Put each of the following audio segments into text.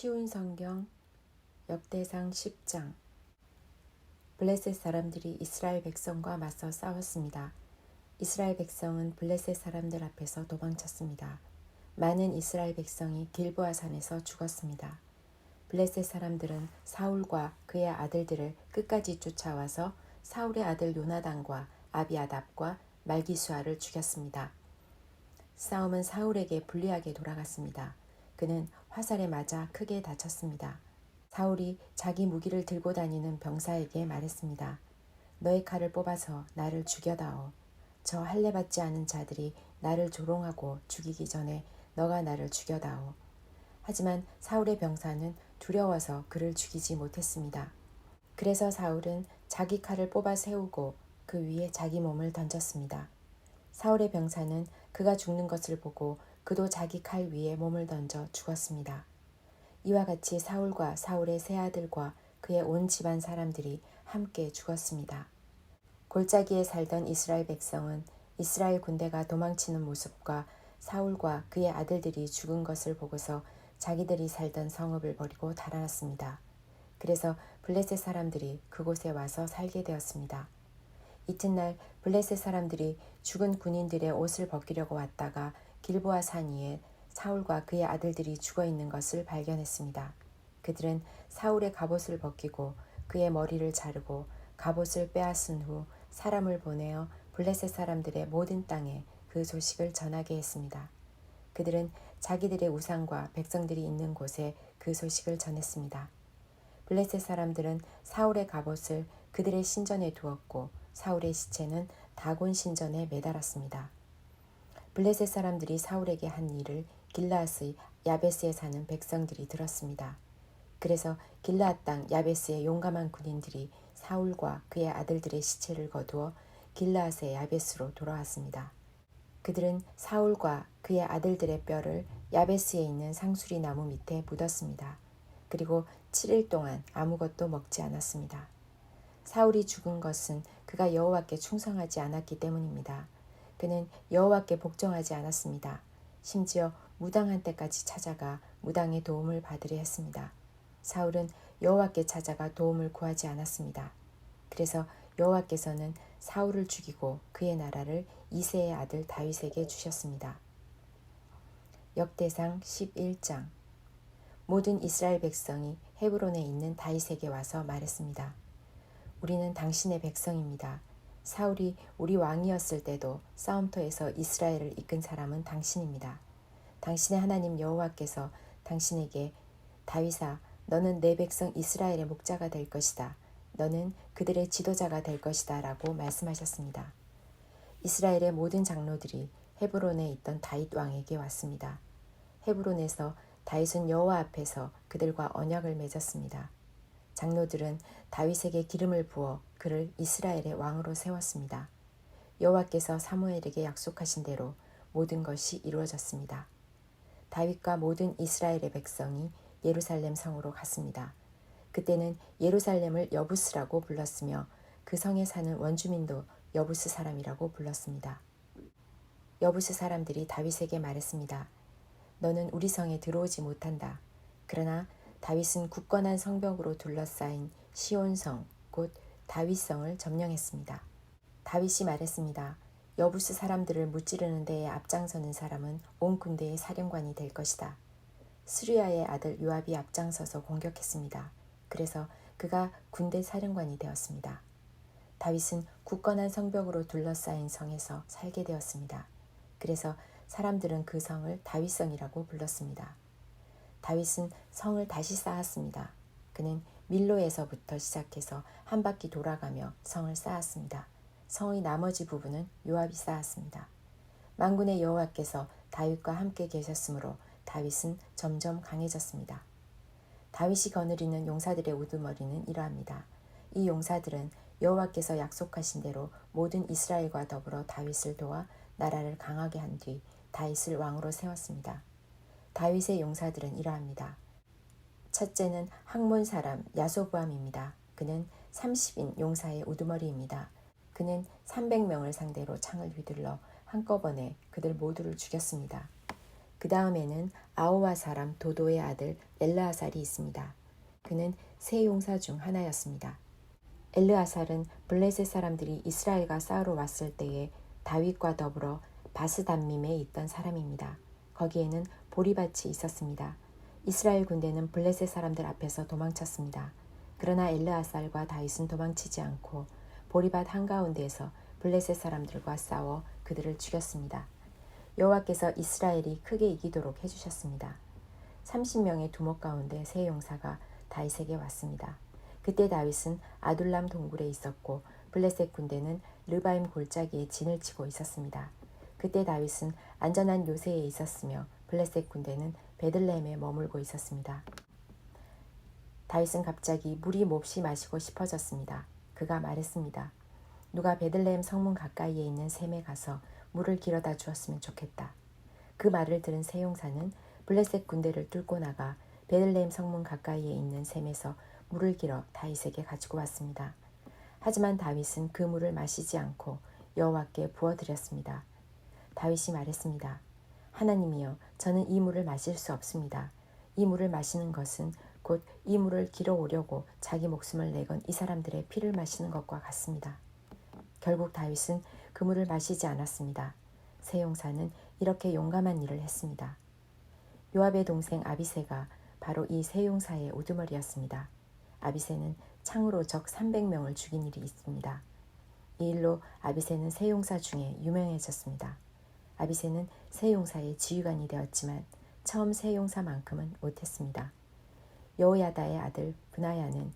쉬운 성경 역대상 10장 블레셋 사람들이 이스라엘 백성과 맞서 싸웠습니다. 이스라엘 백성은 블레셋 사람들 앞에서 도망쳤습니다. 많은 이스라엘 백성이 길보아 산에서 죽었습니다. 블레셋 사람들은 사울과 그의 아들들을 끝까지 쫓아와서 사울의 아들 요나단과 아비아답과 말기수아를 죽였습니다. 싸움은 사울에게 불리하게 돌아갔습니다. 그는 화살에 맞아 크게 다쳤습니다. 사울이 자기 무기를 들고 다니는 병사에게 말했습니다. 너의 칼을 뽑아서 나를 죽여다오. 저 할례 받지 않은 자들이 나를 조롱하고 죽이기 전에 너가 나를 죽여다오. 하지만 사울의 병사는 두려워서 그를 죽이지 못했습니다. 그래서 사울은 자기 칼을 뽑아 세우고 그 위에 자기 몸을 던졌습니다. 사울의 병사는 그가 죽는 것을 보고 그도 자기 칼 위에 몸을 던져 죽었습니다. 이와 같이 사울과 사울의 세 아들과 그의 온 집안 사람들이 함께 죽었습니다. 골짜기에 살던 이스라엘 백성은 이스라엘 군대가 도망치는 모습과 사울과 그의 아들들이 죽은 것을 보고서 자기들이 살던 성읍을 버리고 달아났습니다. 그래서 블레셋 사람들이 그곳에 와서 살게 되었습니다. 이튿날 블레셋 사람들이 죽은 군인들의 옷을 벗기려고 왔다가 길보아 산 위에 사울과 그의 아들들이 죽어 있는 것을 발견했습니다. 그들은 사울의 갑옷을 벗기고 그의 머리를 자르고 갑옷을 빼앗은 후 사람을 보내어 블레셋 사람들의 모든 땅에 그 소식을 전하게 했습니다. 그들은 자기들의 우상과 백성들이 있는 곳에 그 소식을 전했습니다. 블레셋 사람들은 사울의 갑옷을 그들의 신전에 두었고 사울의 시체는 다곤 신전에 매달았습니다. 블레셋 사람들이 사울에게 한 일을 길라앗의 야베스에 사는 백성들이 들었습니다. 그래서 길라앗 땅 야베스의 용감한 군인들이 사울과 그의 아들들의 시체를 거두어 길라앗의 야베스로 돌아왔습니다. 그들은 사울과 그의 아들들의 뼈를 야베스에 있는 상수리 나무 밑에 묻었습니다. 그리고 7일 동안 아무것도 먹지 않았습니다. 사울이 죽은 것은 그가 여호와께 충성하지 않았기 때문입니다. 그는 여호와께 복종하지 않았습니다. 심지어 무당한 때까지 찾아가 무당의 도움을 받으려 했습니다. 사울은 여호와께 찾아가 도움을 구하지 않았습니다. 그래서 여호와께서는 사울을 죽이고 그의 나라를 이세의 아들 다윗에게 주셨습니다. 역대상 11장 모든 이스라엘 백성이 헤브론에 있는 다윗에게 와서 말했습니다. 우리는 당신의 백성입니다. 사울이 우리 왕이었을 때도 싸움터에서 이스라엘을 이끈 사람은 당신입니다. 당신의 하나님 여호와께서 당신에게 다윗아 너는 내 백성 이스라엘의 목자가 될 것이다. 너는 그들의 지도자가 될 것이다 라고 말씀하셨습니다. 이스라엘의 모든 장로들이 헤브론에 있던 다윗 왕에게 왔습니다. 헤브론에서 다윗은 여호와 앞에서 그들과 언약을 맺었습니다. 장로들은 다윗에게 기름을 부어 그를 이스라엘의 왕으로 세웠습니다. 여호와께서 사무엘에게 약속하신 대로 모든 것이 이루어졌습니다. 다윗과 모든 이스라엘의 백성이 예루살렘 성으로 갔습니다. 그때는 예루살렘을 여부스라고 불렀으며 그 성에 사는 원주민도 여부스 사람이라고 불렀습니다. 여부스 사람들이 다윗에게 말했습니다. 너는 우리 성에 들어오지 못한다. 그러나 다윗은 굳건한 성벽으로 둘러싸인 시온성 곧 다윗성을 점령했습니다. 다윗이 말했습니다. 여부스 사람들을 무찌르는 데에 앞장서는 사람은 온 군대의 사령관이 될 것이다. 스리아의 아들 요압이 앞장서서 공격했습니다. 그래서 그가 군대 사령관이 되었습니다. 다윗은 굳건한 성벽으로 둘러싸인 성에서 살게 되었습니다. 그래서 사람들은 그 성을 다윗성이라고 불렀습니다. 다윗은 성을 다시 쌓았습니다. 그는 밀로에서부터 시작해서 한 바퀴 돌아가며 성을 쌓았습니다. 성의 나머지 부분은 요압이 쌓았습니다. 만군의 여호와께서 다윗과 함께 계셨으므로 다윗은 점점 강해졌습니다. 다윗이 거느리는 용사들의 우두머리는 이러합니다. 이 용사들은 여호와께서 약속하신 대로 모든 이스라엘과 더불어 다윗을 도와 나라를 강하게 한 뒤 다윗을 왕으로 세웠습니다. 다윗의 용사들은 이러합니다. 첫째는 항몬 사람 야소부암입니다. 그는 30인 용사의 우두머리입니다. 그는 300명을 상대로 창을 휘둘러 한꺼번에 그들 모두를 죽였습니다. 그 다음에는 아오와 사람 도도의 아들 엘르아살이 있습니다. 그는 세 용사 중 하나였습니다. 엘르아살은 블레셋 사람들이 이스라엘과 싸우러 왔을 때에 다윗과 더불어 바스담밈에 있던 사람입니다. 거기에는 보리밭이 있었습니다. 이스라엘 군대는 블레셋 사람들 앞에서 도망쳤습니다. 그러나 엘르아살과 다윗은 도망치지 않고 보리밭 한가운데에서 블레셋 사람들과 싸워 그들을 죽였습니다. 여호와께서 이스라엘이 크게 이기도록 해주셨습니다. 30명의 두목 가운데 세 용사가 다윗에게 왔습니다. 그때 다윗은 아둘람 동굴에 있었고 블레셋 군대는 르바임 골짜기에 진을 치고 있었습니다. 그때 다윗은 안전한 요새에 있었으며 블레셋 군대는 베들레헴에 머물고 있었습니다. 다윗은 갑자기 물이 몹시 마시고 싶어졌습니다. 그가 말했습니다. 누가 베들레헴 성문 가까이에 있는 샘에 가서 물을 길어다 주었으면 좋겠다. 그 말을 들은 세용사는 블레셋 군대를 뚫고 나가 베들레헴 성문 가까이에 있는 샘에서 물을 길어 다윗에게 가지고 왔습니다. 하지만 다윗은 그 물을 마시지 않고 여호와께 부어드렸습니다. 다윗이 말했습니다. 하나님이여, 저는 이 물을 마실 수 없습니다. 이 물을 마시는 것은 곧 이 물을 길어 오려고 자기 목숨을 내건 이 사람들의 피를 마시는 것과 같습니다. 결국 다윗은 그 물을 마시지 않았습니다. 세 용사는 이렇게 용감한 일을 했습니다. 요압의 동생 아비세가 바로 이 세 용사의 우두머리였습니다. 아비세는 창으로 적 300명을 죽인 일이 있습니다. 이 일로 아비세는 세 용사 중에 유명해졌습니다. 아비세는 세용사의 지휘관이 되었지만 처음 세용사만큼은 못했습니다. 여호야다의 아들 브나야는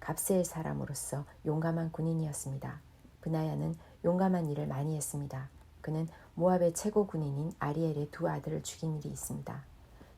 갑스엘 사람으로서 용감한 군인이었습니다. 브나야는 용감한 일을 많이 했습니다. 그는 모압의 최고 군인인 아리엘의 두 아들을 죽인 일이 있습니다.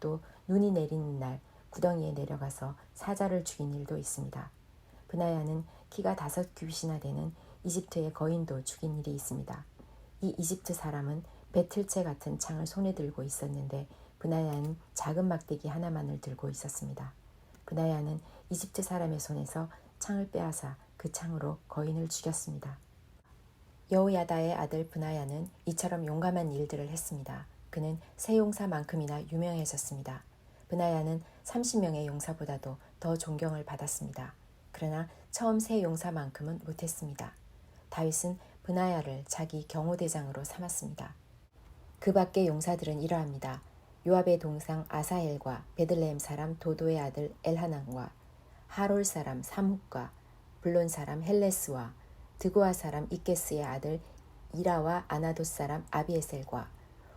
또 눈이 내리는 날 구덩이에 내려가서 사자를 죽인 일도 있습니다. 브나야는 키가 다섯 큐빗이나 되는 이집트의 거인도 죽인 일이 있습니다. 이 이집트 사람은 배틀채 같은 창을 손에 들고 있었는데 브나야는 작은 막대기 하나만을 들고 있었습니다. 브나야는 이집트 사람의 손에서 창을 빼앗아 그 창으로 거인을 죽였습니다. 여호야다의 아들 브나야는 이처럼 용감한 일들을 했습니다. 그는 세 용사만큼이나 유명해졌습니다. 브나야는 30명의 용사보다도 더 존경을 받았습니다. 그러나 처음 세 용사만큼은 못했습니다. 다윗은 브나야를 자기 경호대장으로 삼았습니다. 그 밖의 용사들은 이러합니다. 요압의 동상 아사엘과 베들레헴 사람 도도의 아들 엘하난과 하롤 사람 삼훅과 블론 사람 헬레스와 드고아 사람 이케스의 아들 이라와 아나도 사람 아비에셀과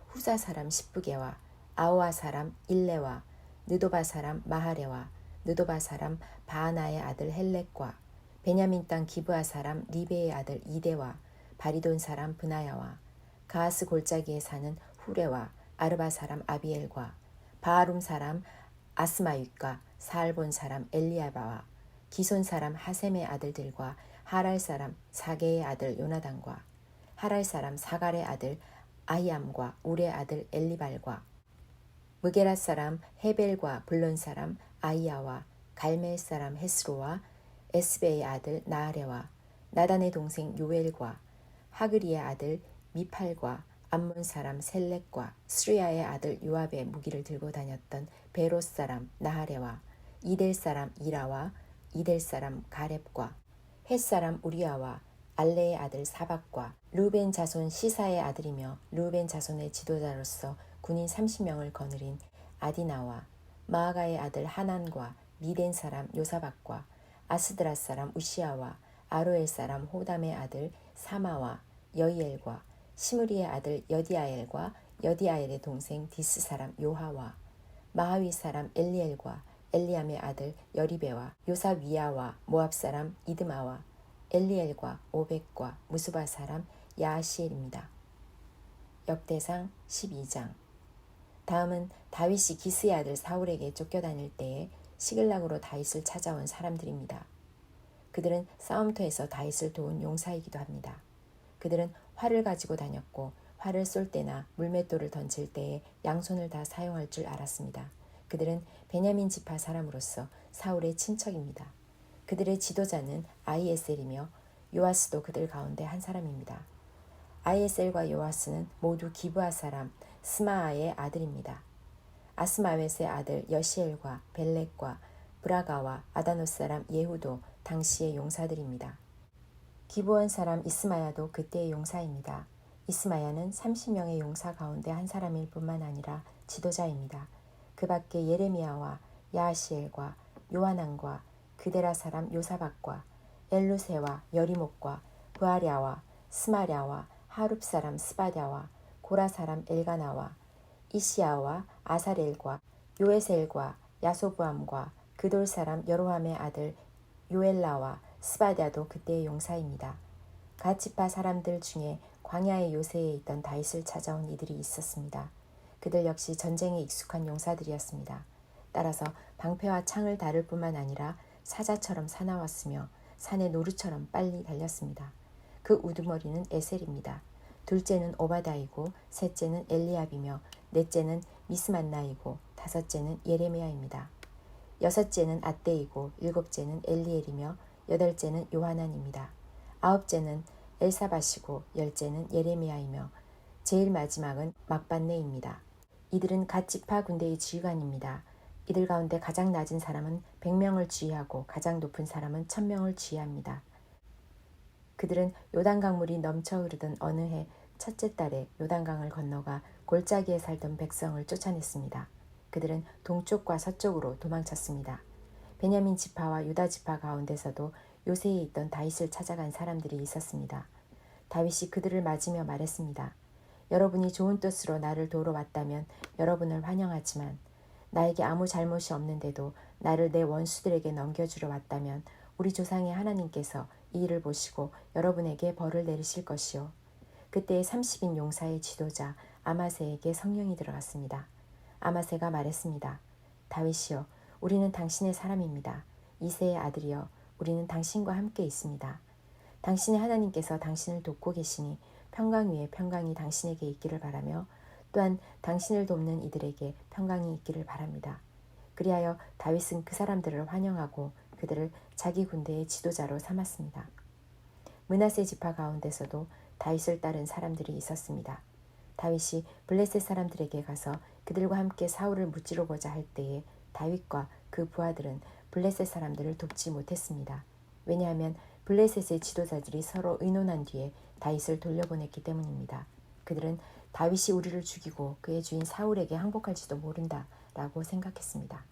후사 사람 십부게와 아오아 사람 일레와 느도바 사람 마하레와 느도바 사람 바하나의 아들 헬렉과 베냐민 땅 기브아 사람 리베의 아들 이데와 바리돈 사람 브나야와 가하스 골짜기에 사는 후레와 아르바 사람 아비엘과 바하룸 사람 아스마윗과 사알본 사람 엘리아바와 기손 사람 하셈의 아들들과 하랄 사람 사게의 아들 요나단과 하랄 사람 사갈의 아들 아이암과 울의 아들 엘리발과 무게라 사람 헤벨과 블론 사람 아이야와 갈멜 사람 헤스로와 에스베의 아들 나아레와 나단의 동생 요엘과 하그리의 아들 미팔과 암몬 사람 셀렉과 스리아의 아들 요압의 무기를 들고 다녔던 베롯 사람 나하레와 이델 사람 이라와 이델 사람 가렙과 헷 사람 우리아와 알레의 아들 사박과 루벤 자손 시사의 아들이며 루벤 자손의 지도자로서 군인 30명을 거느린 아디나와 마아가의 아들 하난과 미덴 사람 요사박과 아스드라 사람 우시아와 아로엘 사람 호담의 아들 사마와 여이엘과 시므리의 아들 여디아엘과 여디아엘의 동생 디스 사람 요하와 마하위 사람 엘리엘과 엘리암의 아들 여리베와 요사 위아와 모압 사람 이드마와 엘리엘과 오백과 무수바 사람 야시엘입니다. 역대상 12장 다음은 다윗이 기스의 아들 사울에게 쫓겨다닐 때에 시글락으로 다윗을 찾아온 사람들입니다. 그들은 싸움터에서 다윗을 도운 용사이기도 합니다. 그들은 활을 가지고 다녔고 활을 쏠 때나 물맷돌을 던질 때에 양손을 다 사용할 줄 알았습니다. 그들은 베냐민 지파 사람으로서 사울의 친척입니다. 그들의 지도자는 아이에셀이며 요아스도 그들 가운데 한 사람입니다. 아이에셀과 요아스는 모두 기브아 사람 스마아의 아들입니다. 아스마웻의 아들 여시엘과 벨렉과 브라가와 아다노스 사람 예후도 당시의 용사들입니다. 기브온 사람 이스마야도 그때의 용사입니다. 이스마야는 30명의 용사 가운데 한 사람일 뿐만 아니라 지도자입니다. 그 밖에 예레미야와 야하시엘과 요하난과 그데라 사람 요사박과 엘루세와 여리목과 부아랴와 스마랴와 하룹 사람 스바랴와 고라 사람 엘가나와 이시야와 아사렐과 요에셀과 야소부함과 그돌 사람 여로함의 아들 요엘라와 스바랴도 그때의 용사입니다. 가치파 사람들 중에 광야의 요새에 있던 다윗을 찾아온 이들이 있었습니다. 그들 역시 전쟁에 익숙한 용사들이었습니다. 따라서 방패와 창을 다룰 뿐만 아니라 사자처럼 사나웠으며 산의 노루처럼 빨리 달렸습니다. 그 우두머리는 에셀입니다. 둘째는 오바다이고 셋째는 엘리압이며 넷째는 미스만나이고 다섯째는 예레미야입니다. 여섯째는 아떼이고 일곱째는 엘리엘이며 여덟째는 요하난입니다. 아홉째는 엘사바시고 열째는 예레미야이며 제일 마지막은 막반네입니다. 이들은 갓 지파 군대의 지휘관입니다. 이들 가운데 가장 낮은 사람은 100명을 지휘하고 가장 높은 사람은 1000명을 지휘합니다. 그들은 요단강물이 넘쳐 흐르던 어느 해 첫째 달에 요단강을 건너가 골짜기에 살던 백성을 쫓아냈습니다. 그들은 동쪽과 서쪽으로 도망쳤습니다. 베냐민 지파와 유다 지파 가운데서도 요새에 있던 다윗을 찾아간 사람들이 있었습니다. 다윗이 그들을 맞으며 말했습니다. 여러분이 좋은 뜻으로 나를 도로 왔다면 여러분을 환영하지만 나에게 아무 잘못이 없는데도 나를 내 원수들에게 넘겨주러 왔다면 우리 조상의 하나님께서 이 일을 보시고 여러분에게 벌을 내리실 것이요. 그때의 30인 용사의 지도자 아마세에게 성령이 들어갔습니다. 아마세가 말했습니다. 다윗이여, 우리는 당신의 사람입니다. 이세의 아들이여, 우리는 당신과 함께 있습니다. 당신의 하나님께서 당신을 돕고 계시니 평강 위에 평강이 당신에게 있기를 바라며 또한 당신을 돕는 이들에게 평강이 있기를 바랍니다. 그리하여 다윗은 그 사람들을 환영하고 그들을 자기 군대의 지도자로 삼았습니다. 문하세 지파 가운데서도 다윗을 따른 사람들이 있었습니다. 다윗이 블레셋 사람들에게 가서 그들과 함께 사울을 무찌르고자 할 때에 다윗과 그 부하들은 블레셋 사람들을 돕지 못했습니다. 왜냐하면 블레셋의 지도자들이 서로 의논한 뒤에 다윗을 돌려보냈기 때문입니다. 그들은 다윗이 우리를 죽이고 그의 주인 사울에게 항복할지도 모른다라고 생각했습니다.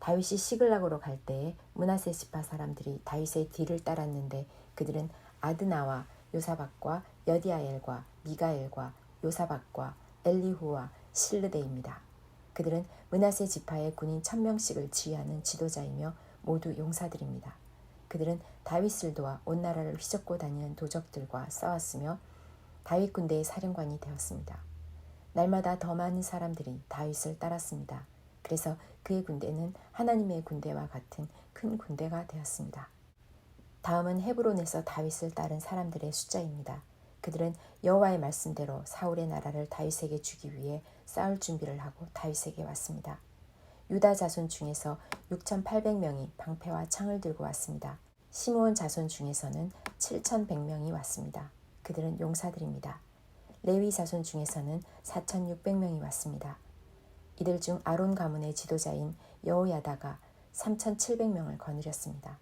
다윗이 시글락으로 갈 때에 문하세 지파 사람들이 다윗의 뒤를 따랐는데 그들은 아드나와 요사박과 여디아엘과 미가엘과 요사박과 엘리후와 실르데입니다. 그들은 문하세 지파의 군인 천명씩을 지휘하는 지도자이며 모두 용사들입니다. 그들은 다윗을 도와 온 나라를 휘젓고 다니는 도적들과 싸웠으며 다윗 군대의 사령관이 되었습니다. 날마다 더 많은 사람들이 다윗을 따랐습니다. 그래서 그의 군대는 하나님의 군대와 같은 큰 군대가 되었습니다. 다음은 헤브론에서 다윗을 따른 사람들의 숫자입니다. 그들은 여호와의 말씀대로 사울의 나라를 다윗에게 주기 위해 싸울 준비를 하고 다윗에게 왔습니다. 유다 자손 중에서 6,800명이 방패와 창을 들고 왔습니다. 시므온 자손 중에서는 7,100명이 왔습니다. 그들은 용사들입니다. 레위 자손 중에서는 4,600명이 왔습니다. 이들 중 아론 가문의 지도자인 여호야다가 3,700명을 거느렸습니다.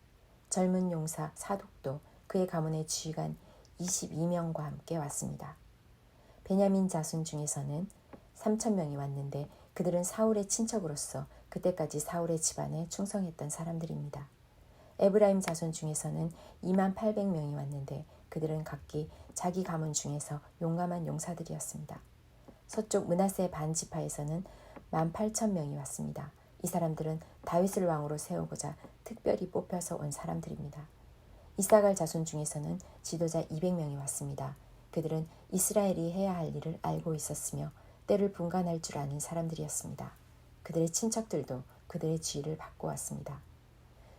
젊은 용사 사독도 그의 가문의 지휘관 22명과 함께 왔습니다. 베냐민 자손 중에서는 3,000명이 왔는데 그들은 사울의 친척으로서 그때까지 사울의 집안에 충성했던 사람들입니다. 에브라임 자손 중에서는 2만 800명이 왔는데 그들은 각기 자기 가문 중에서 용감한 용사들이었습니다. 서쪽 문하세 반지파에서는 1만 8천 명이 왔습니다. 이 사람들은 다윗을 왕으로 세우고자 특별히 뽑혀서 온 사람들입니다. 이사갈 자손 중에서는 지도자 200명이 왔습니다. 그들은 이스라엘이 해야 할 일을 알고 있었으며 때를 분간할 줄 아는 사람들이었습니다. 그들의 친척들도 그들의 지휘를 받고 왔습니다.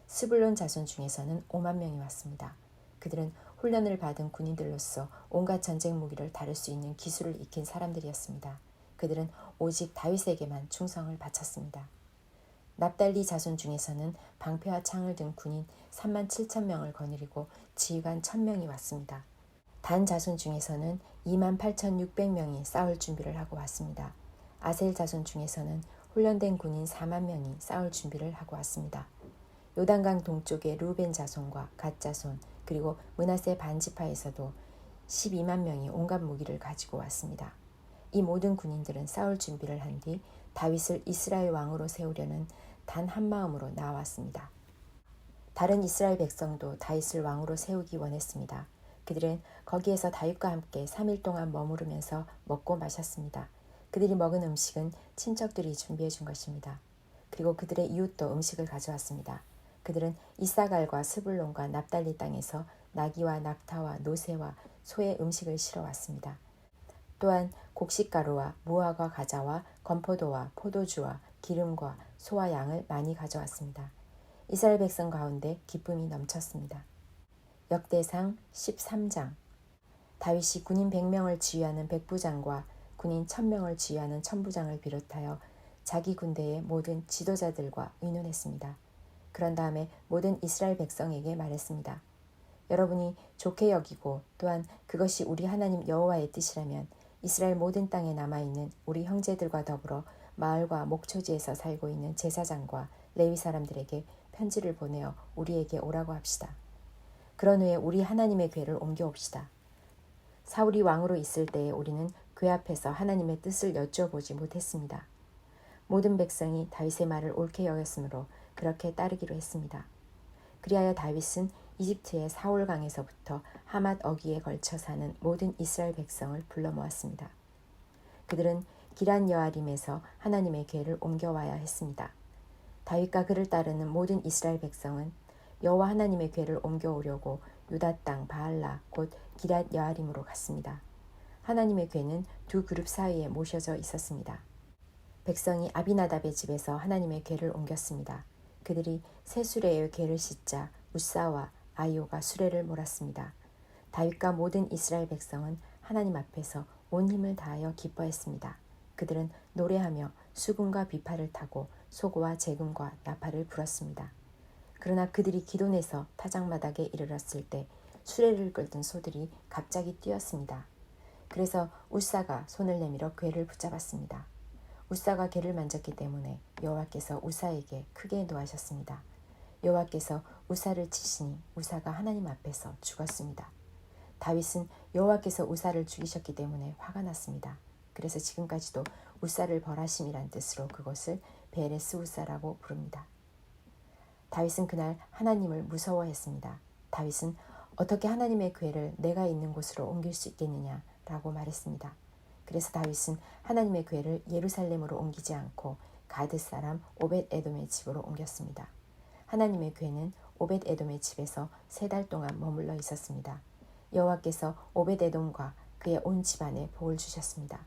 스불론 자손 중에서는 5만 명이 왔습니다. 그들은 훈련을 받은 군인들로서 온갖 전쟁 무기를 다룰 수 있는 기술을 익힌 사람들이었습니다. 그들은 오직 다윗에게만 충성을 바쳤습니다. 납달리 자손 중에서는 방패와 창을 든 군인 3만 7천 명을 거느리고 지휘관 1,000명이 왔습니다. 단 자손 중에서는 2만 8,600명이 싸울 준비를 하고 왔습니다. 아셀 자손 중에서는 훈련된 군인 4만 명이 싸울 준비를 하고 왔습니다. 요단강 동쪽의 루벤 자손과 갓 자손 그리고 문하세 반지파에서도 12만 명이 온갖 무기를 가지고 왔습니다. 이 모든 군인들은 싸울 준비를 한 뒤 다윗을 이스라엘 왕으로 세우려는 단 한 마음으로 나왔습니다. 다른 이스라엘 백성도 다윗을 왕으로 세우기 원했습니다. 그들은 거기에서 다윗과 함께 3일 동안 머무르면서 먹고 마셨습니다. 그들이 먹은 음식은 친척들이 준비해 준 것입니다. 그리고 그들의 이웃도 음식을 가져왔습니다. 그들은 이사갈과 스불론과 납달리 땅에서 나귀와 낙타와 노새와 소의 음식을 실어 왔습니다. 또한 곡식가루와 무화과 과자와 건포도와 포도주와 기름과 소와 양을 많이 가져왔습니다. 이스라엘 백성 가운데 기쁨이 넘쳤습니다. 역대상 13장 다윗이 군인 100명을 지휘하는 백부장과 군인 1000명을 지휘하는 천부장을 비롯하여 자기 군대의 모든 지도자들과 의논했습니다. 그런 다음에 모든 이스라엘 백성에게 말했습니다. 여러분이 좋게 여기고 또한 그것이 우리 하나님 여호와의 뜻이라면 이스라엘 모든 땅에 남아 있는 우리 형제들과 더불어 마을과 목초지에서 살고 있는 제사장과 레위 사람들에게 편지를 보내어 우리에게 오라고 합시다. 그런 후에 우리 하나님의 궤를 옮겨옵시다. 사울이 왕으로 있을 때에 우리는 궤 앞에서 하나님의 뜻을 여쭈어보지 못했습니다. 모든 백성이 다윗의 말을 옳게 여겼으므로 그렇게 따르기로 했습니다. 그리하여 다윗은 이집트의 사울강에서부터 하맛 어기에 걸쳐 사는 모든 이스라엘 백성을 불러 모았습니다. 그들은 기란 여아림에서 하나님의 궤를 옮겨와야 했습니다. 다윗과 그를 따르는 모든 이스라엘 백성은 여호와 하나님의 궤를 옮겨오려고 유다 땅 바알라 곧 기랏 여아림으로 갔습니다. 하나님의 궤는 두 그룹 사이에 모셔져 있었습니다. 백성이 아비나답의 집에서 하나님의 궤를 옮겼습니다. 그들이 새 수레의 궤를 싣자 우사와 아이오가 수레를 몰았습니다. 다윗과 모든 이스라엘 백성은 하나님 앞에서 온 힘을 다하여 기뻐했습니다. 그들은 노래하며 수금과 비파를 타고 소고와 재금과 나팔을 불었습니다. 그러나 그들이 기도내서 타작마당에 이르렀을 때 수레를 끌던 소들이 갑자기 뛰었습니다. 그래서 우사가 손을 내밀어 괴를 붙잡았습니다. 우사가 괴를 만졌기 때문에 여호와께서 우사에게 크게 노하셨습니다. 여호와께서 우사를 치시니 우사가 하나님 앞에서 죽었습니다. 다윗은 여호와께서 우사를 죽이셨기 때문에 화가 났습니다. 그래서 지금까지도 우사를 벌하심이란 뜻으로 그것을 베레스 우사라고 부릅니다. 다윗은 그날 하나님을 무서워했습니다. 다윗은 어떻게 하나님의 궤를 내가 있는 곳으로 옮길 수 있겠느냐라고 말했습니다. 그래서 다윗은 하나님의 궤를 예루살렘으로 옮기지 않고 가드 사람 오벳 에돔의 집으로 옮겼습니다. 하나님의 궤는 오벳 에돔의 집에서 세 달 동안 머물러 있었습니다. 여호와께서 오벳 에돔과 그의 온 집안에 복을 주셨습니다.